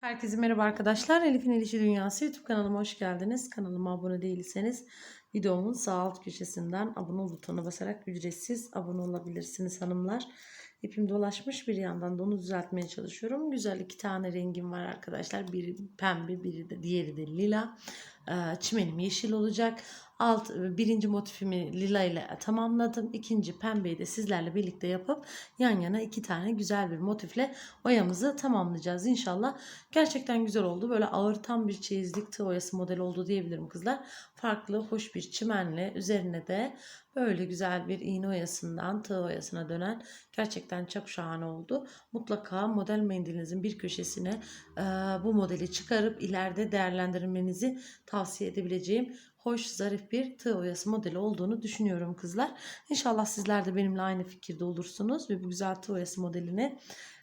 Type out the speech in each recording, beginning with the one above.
Herkese merhaba arkadaşlar. Elif'in Elişi Dünyası YouTube kanalıma hoş geldiniz. Kanalıma abone değilseniz videomun sağ alt köşesinden abone ol butonuna basarak ücretsiz abone olabilirsiniz hanımlar. İpim dolaşmış bir yandan da onu düzeltmeye çalışıyorum. Güzel iki tane rengim var arkadaşlar. Biri pembe, biri de diğeri de lila. Ee, Çimenim yeşil olacak. Alt birinci motifimi lila ile tamamladım. İkinci pembeyi de sizlerle birlikte yapıp yan yana iki tane güzel bir motifle oyamızı tamamlayacağız inşallah. Gerçekten güzel oldu. Böyle ağır tam bir çeyizlik tığ oyası model oldu diyebilirim kızlar. Farklı, hoş bir çimenle üzerine de böyle güzel bir iğne oyasından tığ oyasına dönen gerçekten çok şahane oldu. Mutlaka model mendilinizin bir köşesine e, bu modeli çıkarıp ileride değerlendirmenizi tavsiye edebileceğim hoş, zarif bir tığ oyası modeli olduğunu düşünüyorum kızlar. İnşallah sizler de benimle aynı fikirde olursunuz ve bu güzel tığ oyası modelini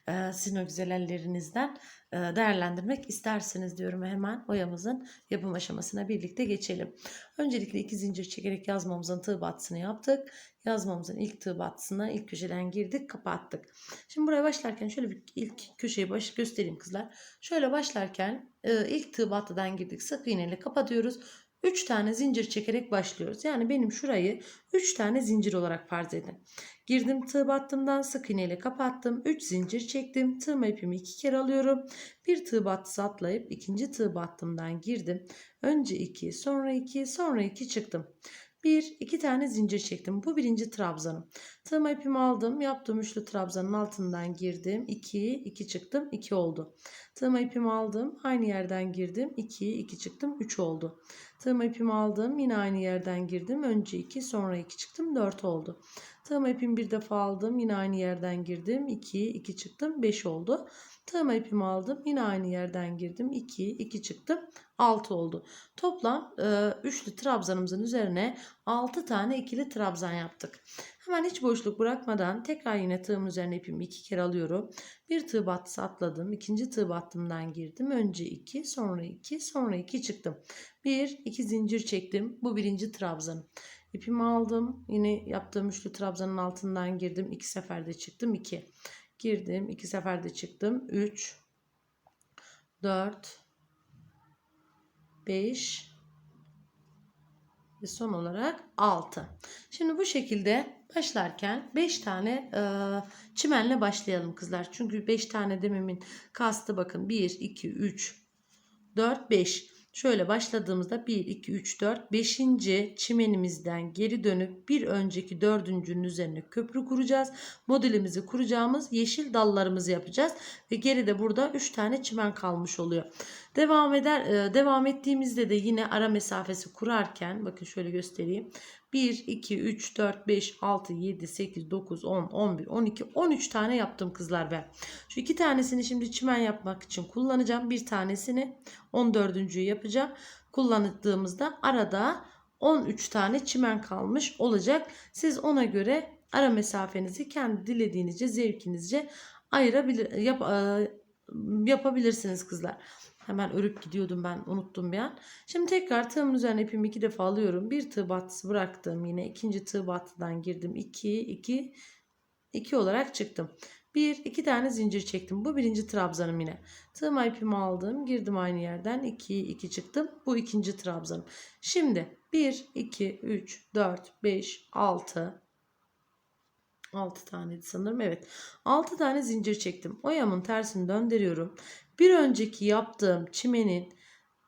e, sizin o güzel ellerinizden e, değerlendirmek istersiniz diyorum hemen oyamızın yapım aşamasına birlikte geçelim. Öncelikle iki zincir çekerek yazmamızın tığ battısını yaptık. Yazmamızın ilk tığ battısına ilk köşeden girdik kapattık. Şimdi buraya başlarken şöyle bir ilk köşeyi baş göstereyim kızlar. Şöyle başlarken e, ilk tığ battıdan girdik sık iğneyle kapatıyoruz. 3 tane zincir çekerek başlıyoruz. Yani benim şurayı 3 tane zincir olarak farz edin. Girdim tığ battımdan sık iğneyle kapattım. 3 zincir çektim. Tığma ipimi 2 kere alıyorum. Bir tığ battısı atlayıp ikinci tığ battımdan girdim. Önce 2 sonra 2 sonra 2 çıktım. 1 2 tane zincir çektim. Bu birinci trabzanım. Tığma ipimi aldım. Yaptığım üçlü trabzanın altından girdim. 2 2 çıktım. 2 oldu. Tığma ipimi aldım. Aynı yerden girdim. 2 2 çıktım. 3 oldu. Tığma ipimi aldım. Yine aynı yerden girdim. Önce 2 sonra 2 çıktım. 4 oldu. Tığma ipimi bir defa aldım. Yine aynı yerden girdim. 2 2 çıktım. 5 oldu. Tığma ipimi aldım. Yine aynı yerden girdim. 2 2 çıktım. 6 oldu. Toplam e, üçlü trabzanımızın üzerine 6 tane ikili trabzan yaptık. Hemen hiç boşluk bırakmadan tekrar yine tığım üzerine ipimi iki kere alıyorum. Bir tığ battısı atladım. ikinci tığ battımdan girdim. Önce 2 sonra 2 sonra 2 çıktım. 1 2 zincir çektim. Bu birinci trabzanım. İpimi aldım. Yine yaptığım üçlü trabzanın altından girdim. iki seferde çıktım. 2. Girdim. iki seferde çıktım. 3 4 5 ve son olarak 6. Şimdi bu şekilde başlarken 5 tane e, çimenle başlayalım kızlar. Çünkü 5 tane dememin kastı bakın 1, 2, 3, 4, 5. Şöyle başladığımızda 1, 2, 3, 4, 5. çimenimizden geri dönüp bir önceki dördüncünün üzerine köprü kuracağız. Modelimizi kuracağımız yeşil dallarımızı yapacağız. Ve geride burada 3 tane çimen kalmış oluyor. Devam eder e, devam ettiğimizde de yine ara mesafesi kurarken bakın şöyle göstereyim. 1 2 3 4 5 6 7 8 9 10 11 12 13 tane yaptım kızlar ben. Şu iki tanesini şimdi çimen yapmak için kullanacağım. Bir tanesini 14.'ü yapacağım. Kullandığımızda arada 13 tane çimen kalmış olacak. Siz ona göre ara mesafenizi kendi dilediğinizce, zevkinizce ayırabilir yap, yapabilirsiniz kızlar. Hemen örüp gidiyordum ben unuttum bir an. Şimdi tekrar tığımın üzerine ipimi iki defa alıyorum. Bir tığ battısı bıraktım yine. ikinci tığ battıdan girdim. 2 2 2 olarak çıktım. Bir iki tane zincir çektim. Bu birinci trabzanım yine. Tığıma ipimi aldım. Girdim aynı yerden. 2 2 çıktım. Bu ikinci trabzanım. Şimdi 1 2 3 4 5 6 6 tane sanırım. Evet. 6 tane zincir çektim. Oyamın tersini döndürüyorum. Bir önceki yaptığım çimenin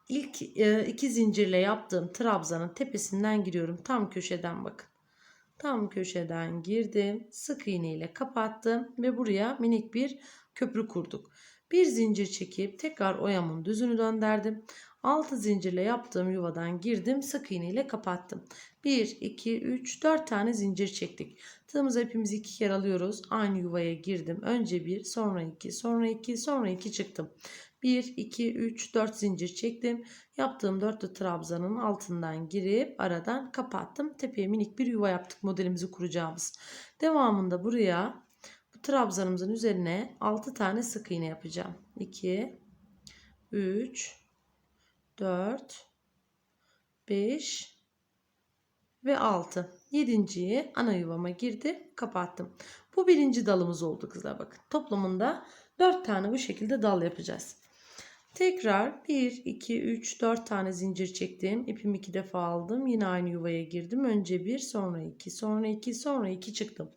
ilk e, iki zincirle yaptığım trabzanın tepesinden giriyorum. Tam köşeden bakın. Tam köşeden girdim. Sık iğne ile kapattım ve buraya minik bir köprü kurduk. Bir zincir çekip tekrar oyamın düzünü döndürdüm. 6 zincirle yaptığım yuvadan girdim. Sık iğne ile kapattım. 1, 2, 3, 4 tane zincir çektik. Tığımıza ipimizi iki kere alıyoruz. Aynı yuvaya girdim. Önce 1, sonra 2, sonra 2, sonra 2 çıktım. 1, 2, 3, 4 zincir çektim. Yaptığım dörtlü trabzanın altından girip aradan kapattım. Tepeye minik bir yuva yaptık modelimizi kuracağımız. Devamında buraya bu trabzanımızın üzerine 6 tane sık iğne yapacağım. 2, 3, 4, 5 ve 6. Yedinciyi ana yuvama girdi kapattım. Bu birinci dalımız oldu kızlar bakın. Toplamında 4 tane bu şekilde dal yapacağız. Tekrar 1, 2, 3, 4 tane zincir çektim. İpimi 2 defa aldım. Yine aynı yuvaya girdim. Önce 1, sonra 2, sonra 2, sonra 2 çıktım.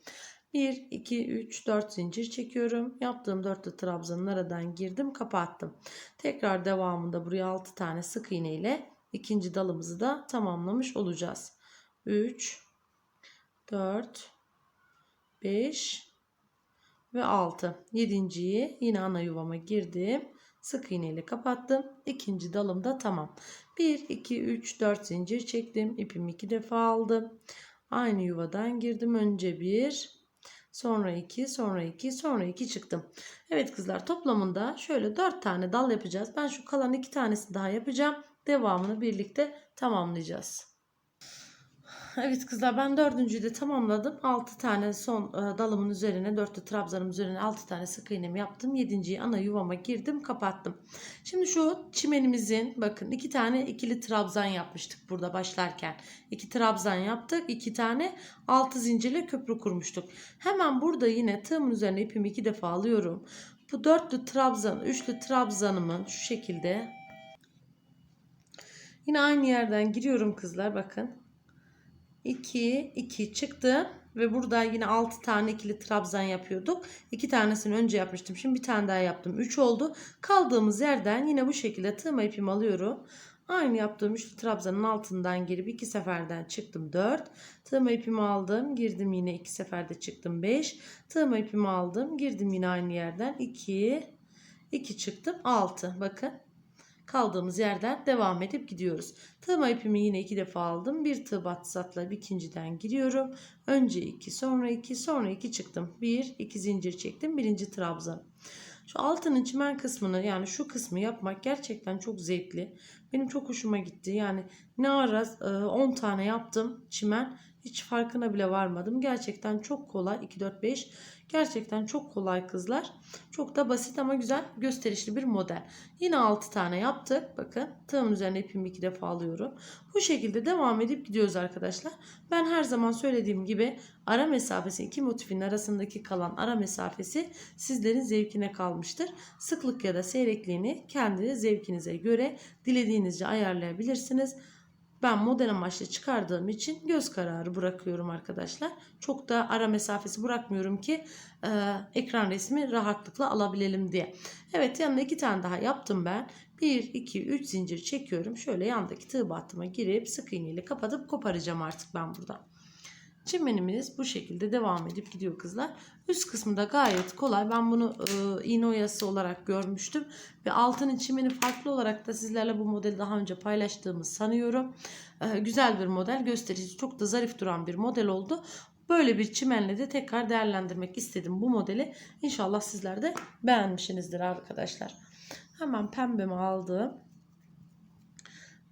1, 2, 3, 4 zincir çekiyorum. Yaptığım dörtlü trabzanın aradan girdim, kapattım. Tekrar devamında buraya 6 tane sık iğne ile ikinci dalımızı da tamamlamış olacağız. 3, 4, 5 ve 6. Yedinciyi yine ana yuvama girdim. Sık iğne ile kapattım. İkinci dalım da tamam. 1, 2, 3, 4 zincir çektim. İpimi 2 defa aldım. Aynı yuvadan girdim. Önce 1, sonra 2, sonra 2, sonra 2 çıktım. Evet kızlar toplamında şöyle 4 tane dal yapacağız. Ben şu kalan 2 tanesini daha yapacağım. Devamını birlikte tamamlayacağız. Evet kızlar ben dördüncüyü de tamamladım. 6 tane son e, dalımın üzerine dörtlü trabzanın üzerine 6 tane sık iğnemi yaptım. Yedinciyi ana yuvama girdim kapattım. Şimdi şu çimenimizin bakın iki tane ikili trabzan yapmıştık burada başlarken. 2 trabzan yaptık. 2 tane 6 zincirle köprü kurmuştuk. Hemen burada yine tığımın üzerine ipimi 2 defa alıyorum. Bu dörtlü trabzan, üçlü trabzanımın şu şekilde yine aynı yerden giriyorum kızlar bakın. 2 2 çıktı ve burada yine 6 tane ikili trabzan yapıyorduk. 2 tanesini önce yapmıştım. Şimdi bir tane daha yaptım. 3 oldu. Kaldığımız yerden yine bu şekilde tığma ipimi alıyorum. Aynı yaptığım üçlü trabzanın altından girip iki seferden çıktım 4. Tığma ipimi aldım. Girdim yine iki seferde çıktım 5. Tığma ipimi aldım. Girdim yine aynı yerden 2. 2 çıktım 6. Bakın kaldığımız yerden devam edip gidiyoruz. Tığma ipimi yine iki defa aldım. Bir tığ battı atlayıp ikinciden giriyorum. Önce iki sonra iki sonra iki çıktım. Bir iki zincir çektim. Birinci trabzan. Şu altının çimen kısmını yani şu kısmı yapmak gerçekten çok zevkli. Benim çok hoşuma gitti. Yani ne ara 10 tane yaptım çimen. Hiç farkına bile varmadım. Gerçekten çok kolay. 2, 4, 5. Gerçekten çok kolay kızlar. Çok da basit ama güzel gösterişli bir model. Yine 6 tane yaptık. Bakın tığım üzerine ipimi 2 defa alıyorum. Bu şekilde devam edip gidiyoruz arkadaşlar. Ben her zaman söylediğim gibi ara mesafesi iki motifin arasındaki kalan ara mesafesi sizlerin zevkine kalmıştır. Sıklık ya da seyrekliğini kendi zevkinize göre dilediğinizce ayarlayabilirsiniz. Ben model amaçlı çıkardığım için göz kararı bırakıyorum arkadaşlar. Çok da ara mesafesi bırakmıyorum ki e, ekran resmi rahatlıkla alabilelim diye. Evet yanına iki tane daha yaptım ben. 1, 2, 3 zincir çekiyorum. Şöyle yandaki tığ battıma girip sık iğne ile kapatıp koparacağım artık ben burada. Çimenimiz bu şekilde devam edip gidiyor kızlar. Üst kısmı da gayet kolay. Ben bunu e, iğne oyası olarak görmüştüm. Ve altının çimeni farklı olarak da sizlerle bu modeli daha önce paylaştığımı sanıyorum. E, güzel bir model. Gösterici çok da zarif duran bir model oldu. Böyle bir çimenle de tekrar değerlendirmek istedim bu modeli. İnşallah sizler de beğenmişsinizdir arkadaşlar. Hemen pembemi aldım.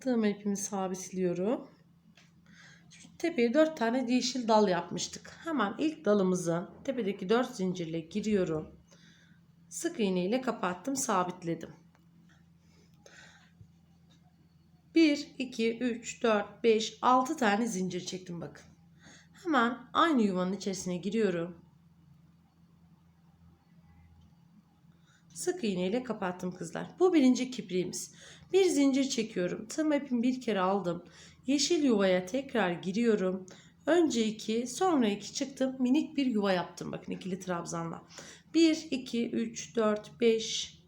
Tığım ipimi sabitliyorum. Tepeye 4 tane yeşil dal yapmıştık. Hemen ilk dalımızı tepedeki 4 zincirle giriyorum. Sık iğne ile kapattım, sabitledim. 1, 2, 3, 4, 5, 6 tane zincir çektim bakın. Hemen aynı yuvanın içerisine giriyorum. Sık iğne ile kapattım kızlar. Bu birinci kipriğimiz. Bir zincir çekiyorum. Tığım ipimi bir kere aldım. Yeşil yuvaya tekrar giriyorum. Önce 2 sonra 2 çıktım. Minik bir yuva yaptım. Bakın ikili trabzanla. 1, 2, 3, 4, 5,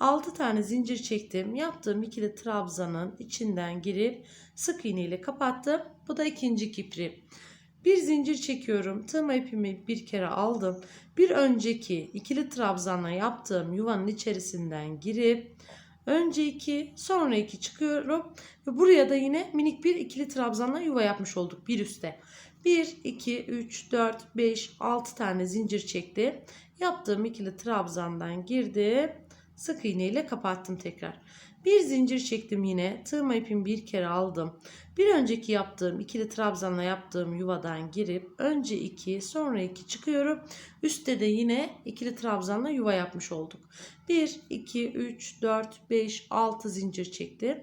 6 tane zincir çektim. Yaptığım ikili trabzanın içinden girip sık iğne ile kapattım. Bu da ikinci kipri. Bir zincir çekiyorum. Tığma ipimi bir kere aldım. Bir önceki ikili trabzanla yaptığım yuvanın içerisinden girip önce 2 sonra 2 çıkıyorum. Ve buraya da yine minik bir ikili trabzanla yuva yapmış olduk bir üstte. 1, 2, 3, 4, 5, 6 tane zincir çektim. Yaptığım ikili trabzandan girdim. Sık iğne ile kapattım tekrar. Bir zincir çektim yine. Tığma ipimi bir kere aldım. Bir önceki yaptığım ikili trabzanla yaptığım yuvadan girip önce 2 sonra 2 çıkıyorum. Üstte de yine ikili trabzanla yuva yapmış olduk. 1, 2, 3, 4, 5, 6 zincir çektim.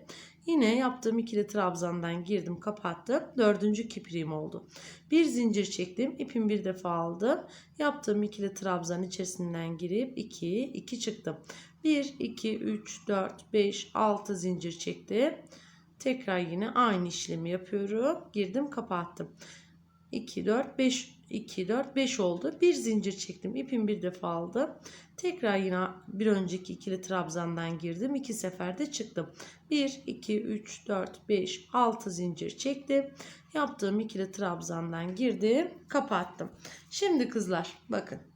Yine yaptığım ikili trabzandan girdim kapattım. Dördüncü kipriğim oldu. Bir zincir çektim. ipimi bir defa aldım. Yaptığım ikili trabzan içerisinden girip 2, 2 çıktım. 1, 2, 3, 4, 5, 6 zincir çektim. Tekrar yine aynı işlemi yapıyorum. Girdim kapattım. 2, 4, 5, 2, 4, 5 oldu. Bir zincir çektim. ipimi bir defa aldım. Tekrar yine bir önceki ikili trabzandan girdim. iki seferde çıktım. 1, 2, 3, 4, 5, 6 zincir çektim. Yaptığım ikili trabzandan girdim. Kapattım. Şimdi kızlar bakın.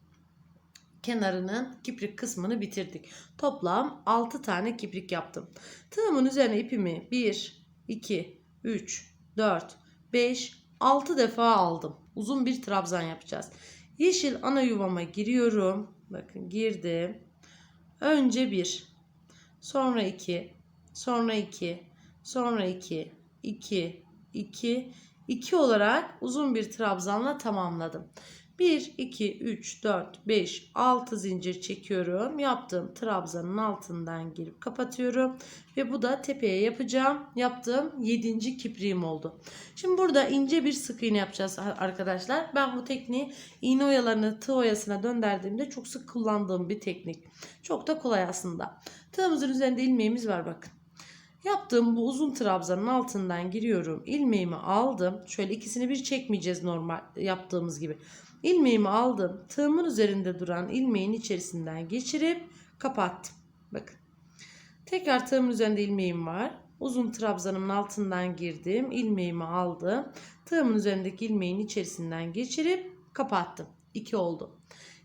Kenarının kiprik kısmını bitirdik. Toplam 6 tane kiprik yaptım. Tığımın üzerine ipimi 1, 2, 3, 4, 5, 6 defa aldım. Uzun bir trabzan yapacağız. Yeşil ana yuvama giriyorum. Bakın girdim. Önce 1, sonra 2, sonra 2, sonra 2, 2, 2, 2 olarak uzun bir trabzanla tamamladım. 1, 2, 3, 4, 5, 6 zincir çekiyorum. Yaptığım trabzanın altından girip kapatıyorum. Ve bu da tepeye yapacağım. Yaptığım 7. kipriğim oldu. Şimdi burada ince bir sık iğne yapacağız arkadaşlar. Ben bu tekniği iğne oyalarını tığ oyasına döndürdüğümde çok sık kullandığım bir teknik. Çok da kolay aslında. Tığımızın üzerinde ilmeğimiz var bakın. Yaptığım bu uzun trabzanın altından giriyorum. İlmeğimi aldım. Şöyle ikisini bir çekmeyeceğiz normal yaptığımız gibi. İlmeğimi aldım. Tığımın üzerinde duran ilmeğin içerisinden geçirip kapattım. Bakın. Tekrar tığımın üzerinde ilmeğim var. Uzun trabzanımın altından girdim. ilmeğimi aldım. Tığımın üzerindeki ilmeğin içerisinden geçirip kapattım. 2 oldu.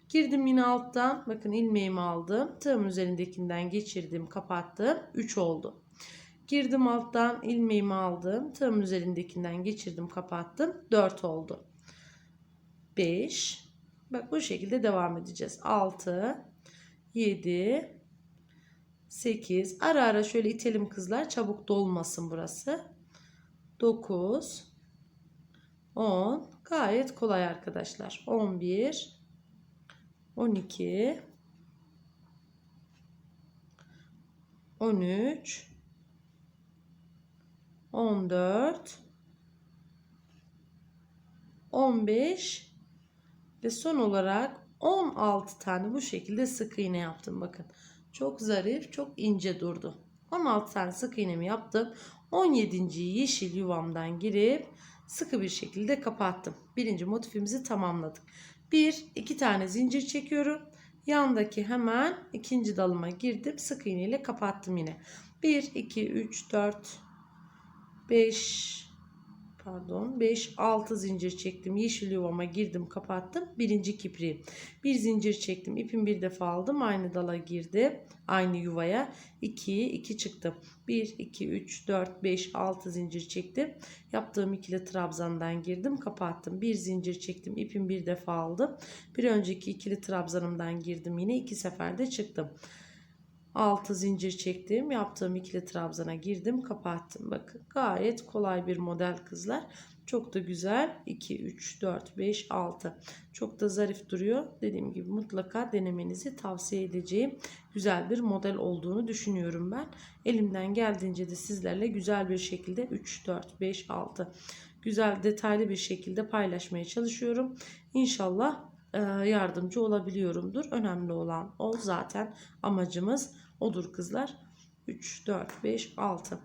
Girdim yine alttan. Bakın ilmeğimi aldım. Tığımın üzerindekinden geçirdim. Kapattım. 3 oldu. Girdim alttan ilmeğimi aldım. Tığımın üzerindekinden geçirdim. Kapattım. 4 oldu. 5. Bak bu şekilde devam edeceğiz. 6, 7, 8. Ara ara şöyle itelim kızlar. Çabuk dolmasın burası. 9, 10. Gayet kolay arkadaşlar. 11, 12, 13, 14, 15 ve son olarak 16 tane bu şekilde sık iğne yaptım. Bakın çok zarif, çok ince durdu. 16 tane sık iğnemi yaptım. 17. yeşil yuvamdan girip sıkı bir şekilde kapattım. Birinci motifimizi tamamladık. Bir, iki tane zincir çekiyorum. Yandaki hemen ikinci dalıma girdim. Sık iğne ile kapattım yine. 1, 2, 3, 4, 5, pardon 5 6 zincir çektim. Yeşil yuvama girdim kapattım. Birinci kipriği. Bir zincir çektim ipim bir defa aldım. Aynı dala girdi aynı yuvaya. 2 2 çıktım 1 2 3 4 5 6 zincir çektim. Yaptığım ikili trabzandan girdim kapattım. Bir zincir çektim ipim bir defa aldım. Bir önceki ikili trabzanımdan girdim yine iki seferde çıktım 6 zincir çektim. Yaptığım ikili trabzana girdim. Kapattım. Bakın gayet kolay bir model kızlar. Çok da güzel. 2, 3, 4, 5, 6. Çok da zarif duruyor. Dediğim gibi mutlaka denemenizi tavsiye edeceğim. Güzel bir model olduğunu düşünüyorum ben. Elimden geldiğince de sizlerle güzel bir şekilde 3, 4, 5, 6 güzel detaylı bir şekilde paylaşmaya çalışıyorum. İnşallah yardımcı olabiliyorumdur. Önemli olan o zaten amacımız odur kızlar. 3, 4, 5, 6.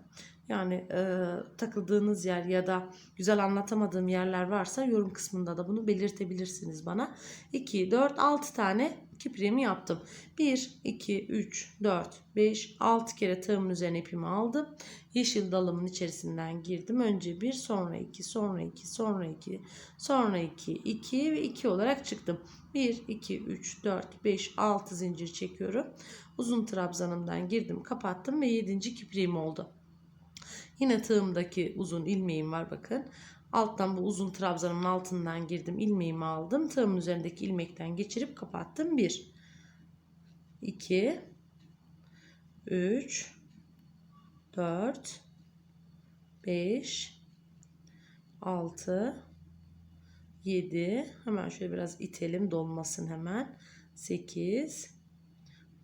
Yani e, takıldığınız yer ya da güzel anlatamadığım yerler varsa yorum kısmında da bunu belirtebilirsiniz bana. 2, 4, 6 tane kipriğimi yaptım. 1, 2, 3, 4, 5, 6 kere tığımın üzerine ipimi aldım. Yeşil dalımın içerisinden girdim. Önce 1, sonra 2, sonra 2, sonra 2, sonra 2, 2 ve 2 olarak çıktım. 1, 2, 3, 4, 5, 6 zincir çekiyorum. Uzun trabzanımdan girdim, kapattım ve 7. kipriğim oldu. Yine tığımdaki uzun ilmeğim var bakın. Alttan bu uzun trabzanın altından girdim. ilmeğimi aldım. Tığımın üzerindeki ilmekten geçirip kapattım. 1 2 3 4 5 6 7 hemen şöyle biraz itelim dolmasın hemen 8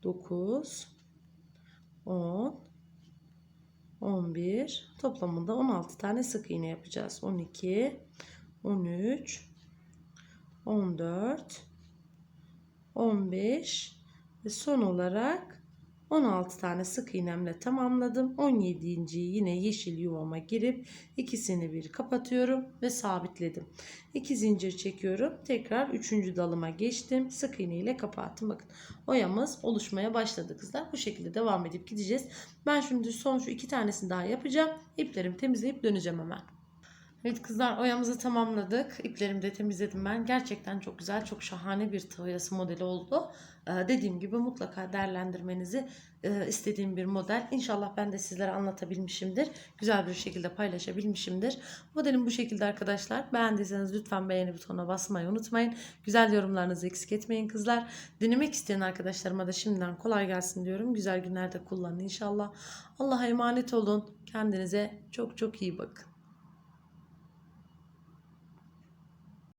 9 10 11 toplamında 16 tane sık iğne yapacağız. 12 13 14 15 ve son olarak 16 tane sık iğnemle tamamladım. 17. yine yeşil yuvama girip ikisini bir kapatıyorum ve sabitledim. 2 zincir çekiyorum. Tekrar 3. dalıma geçtim. Sık iğne ile kapattım. Bakın oyamız oluşmaya başladı kızlar. Bu şekilde devam edip gideceğiz. Ben şimdi son şu iki tanesini daha yapacağım. İplerimi temizleyip döneceğim hemen. Evet kızlar oyamızı tamamladık. İplerimi de temizledim ben. Gerçekten çok güzel, çok şahane bir oyası modeli oldu. Ee, dediğim gibi mutlaka değerlendirmenizi e, istediğim bir model. İnşallah ben de sizlere anlatabilmişimdir. Güzel bir şekilde paylaşabilmişimdir. Modelim bu şekilde arkadaşlar. Beğendiyseniz lütfen beğeni butonuna basmayı unutmayın. Güzel yorumlarınızı eksik etmeyin kızlar. Denemek isteyen arkadaşlarıma da şimdiden kolay gelsin diyorum. Güzel günlerde kullanın inşallah. Allah'a emanet olun. Kendinize çok çok iyi bakın.